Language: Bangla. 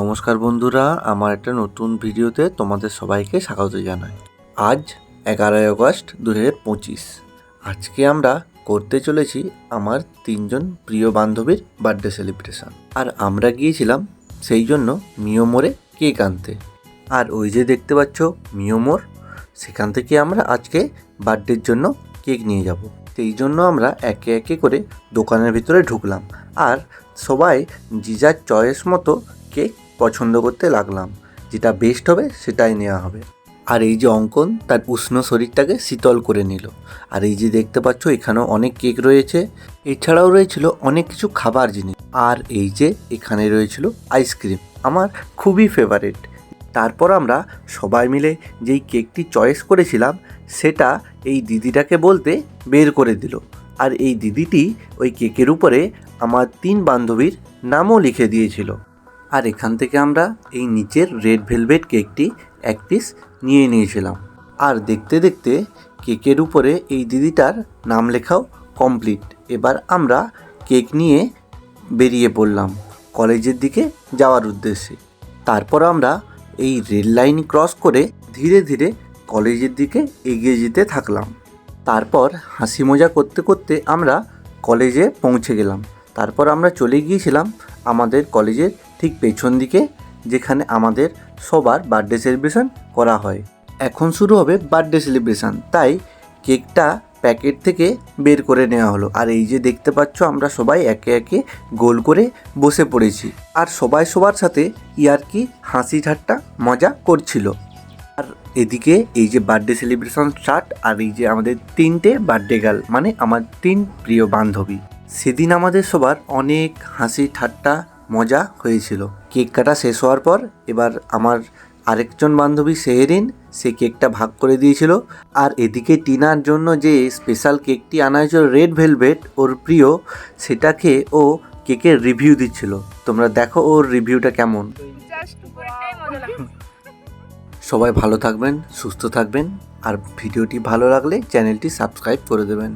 নমস্কার বন্ধুরা, আমার একটা নতুন ভিডিওতে তোমাদের সবাইকে স্বাগত জানাই। আজ এগারোই আগস্ট দু পঁচিশ। আজকে আমরা করতে চলেছি আমার তিনজন প্রিয় বান্ধবীর বার্থডে সেলিব্রেশন আর আমরা গিয়েছিলাম সেই জন্য মিয়োমোরে কেক আনতে। আর ওই যে দেখতে পাচ্ছ মিয়োমোর সেখান থেকে আমরা আজকে বার্থডের জন্য কেক নিয়ে যাব। সেই জন্য আমরা একে একে করে দোকানের ভিতরে ঢুকলাম। আর সবাই যে চয়েস মতো কেক পছন্দ করতে লাগলাম। যেটা বেস্ট হবে, সেটাই নেওয়া হবে। আর এই যে অঙ্কন, তার উষ্ণ শরীরটাকে শীতল করে নিল। আর এই যে দেখতে পাচ্ছ, এখানেও অনেক কেক রয়েছে। এছাড়াও রয়েছিল অনেক কিছু খাবার জিনিস। আর এই যে এখানে রয়েছিল আইসক্রিম আমার খুবই ফেভারিট তারপর আমরা সবাই মিলে যেই কেকটি চয়েস করেছিলাম, সেটা এই দিদিটাকে বলতে বের করে দিল। আর এই দিদিটি ওই কেকের উপরে আমার তিন বান্ধবীর নামও লিখে দিয়েছিল। আর এখান থেকে আমরা এই নিচের রেড ভেলভেট কেকটি এক পিস নিয়ে নিয়েছিলাম। আর দেখতে দেখতে কেকের উপরে এই দিদিটার নাম লেখাও কমপ্লিট এবার আমরা কেক নিয়ে বেরিয়ে পড়লাম কলেজের দিকে যাওয়ার উদ্দেশ্যে। তারপর আমরা এই রেল লাইন ক্রস করে ধীরে ধীরে কলেজের দিকে এগিয়ে যেতে থাকলাম। তারপর হাসি মজা করতে করতে আমরা কলেজে পৌঁছে গেলাম। তারপর আমরা চলে গিয়েছিলাম আমাদের কলেজের ঠিক পেছন দিকে যেখানে আমাদের সবার বার্থডে সেলিব্রেশন করা হয়। এখন শুরু হবে বার্থডে সেলিব্রেশন তাই কেকটা প্যাকেট থেকে বের করে নেওয়া হলো। আর এই যে দেখতে পাচ্ছ, আমরা সবাই একে একে গোল করে বসে পড়েছি। আর সবাই সবার সাথে ইয়ারকি হাসি ঠাট্টা মজা করছিল। আর এদিকে এই যে বার্থডে সেলিব্রেশন স্টার্ট আর এই যে আমাদের তিনটে বার্থডে গার্ল মানে আমার তিন প্রিয় বান্ধবী। সেদিন আমাদের সবার অনেক হাসি ঠাট্টা মজা হয়েছিল। কেক কাটা শেষ হওয়ার পর এবার আমার আরেকজন বান্ধবী সেহেরিন সে কেকটা ভাগ করে দিয়েছিল। আর এদিকে টিনার জন্য যে স্পেশাল কেকটি আনা হয়েছিল রেড ভেলভেট ওর প্রিয় সেটাকে ও কেকের রিভিউ দিচ্ছিল। তোমরা দেখো ওর রিভিউটা কেমন। সবাই ভালো থাকবেন সুস্থ থাকবেন আর ভিডিওটি ভালো লাগলে চ্যানেলটি সাবস্ক্রাইব করে দেবেন।